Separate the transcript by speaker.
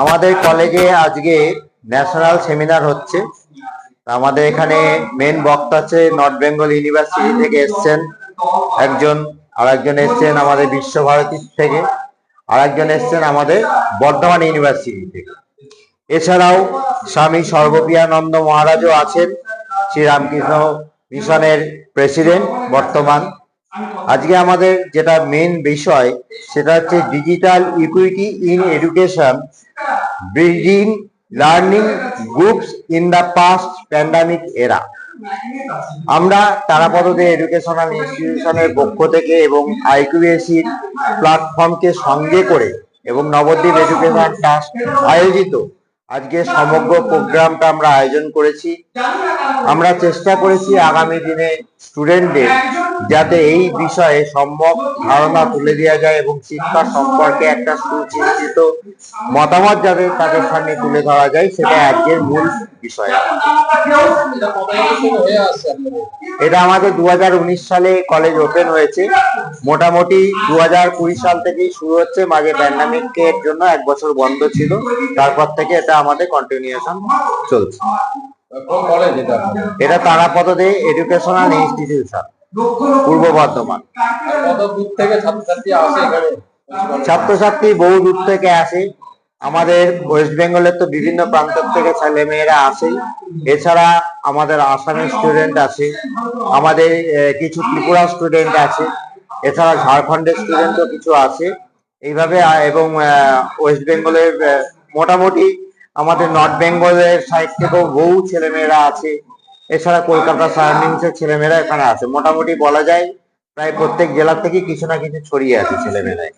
Speaker 1: আমাদের কলেজে আজকে ন্যাশনাল সেমিনার হচ্ছে। আমাদের এখানে মেন বক্তা আছে নর্থ বেঙ্গল ইউনিভার্সিটি থেকে এসছেন। একজন আর একজন এসছেন আমাদের বিশ্বভারতী থেকে আর একজন এসছেন আমাদের বর্ধমান ইউনিভার্সিটি থেকে। এছাড়াও স্বামী সর্বপ্রিয়ানন্দ মহারাজও আছেন, শ্রী রামকৃষ্ণ মিশনের প্রেসিডেন্ট বর্তমান। আজকে আমাদের যেটা মেন বিষয়, সেটা হচ্ছে digital equity in education bridging learning groups in the past pandemic এরা আমরা তারাপদতে এডুকেশনাল ইনস্টিটিউশনের পক্ষ থেকে এবং আইকিউএসির প্ল্যাটফর্মকে সঙ্গে করে এবং নবদ্বীপ এডুকেশন ট্রাস্ট আয়োজিত আজকে সমগ্র প্রোগ্রামটা আমরা আয়োজন করেছি। আমরা চেষ্টা করেছি আগামী দিনে স্টুডেন্টদের যাতে এই বিষয়ে সম্যক ধারণা তুলে দেওয়া যায় এবং শিক্ষা সম্পর্কে একটা সুচিন্তিত মতামত যাতে তাদের সামনে তুলে ধরা যায় সেটা আজকের মূল বিষয়।
Speaker 2: এটা
Speaker 1: আমাদের দু হাজার উনিশ সালে কলেজ ওপেন হয়েছে। মোটামুটি দু হাজার কুড়ি সাল থেকেই শুরু হচ্ছে। মাঝে প্যান্ডামিক এর জন্য এক বছর বন্ধ ছিল। তারপর থেকে এটা আমাদের কন্টিনিউশন চলছে?
Speaker 2: এটা?
Speaker 1: তারাপদে এডুকেশনাল ইনস্টিটিউশন পূর্ব বর্ধমান।
Speaker 2: ছাত্রছাত্রী আসে এখানে?
Speaker 1: ছাত্রছাত্রী বহু দূর থেকে আসে। আমাদের ওয়েস্ট বেঙ্গলের তো বিভিন্ন প্রান্ত থেকে ছেলে মেয়েরা আসে। এছাড়া আমাদের আসামের স্টুডেন্ট আছে। আমাদের কিছু ত্রিপুরা স্টুডেন্ট আছে। এছাড়া ঝাড়খণ্ডের স্টুডেন্টও কিছু আছে। এইভাবে আহ, এবং ওয়েস্ট বেঙ্গলের মোটামুটি আমাদের নর্থ বেঙ্গলের সাইড থেকেও বহু ছেলেমেয়েরা আছে। এছাড়া কলকাতা সারাউন্ডিংস এর ছেলেমেয়েরা এখানে আছে। মোটামুটি বলা যায়, প্রায় প্রত্যেক জেলা থেকে কিছু না কিছু ছড়িয়ে আছে ছেলেমেয়েরাই।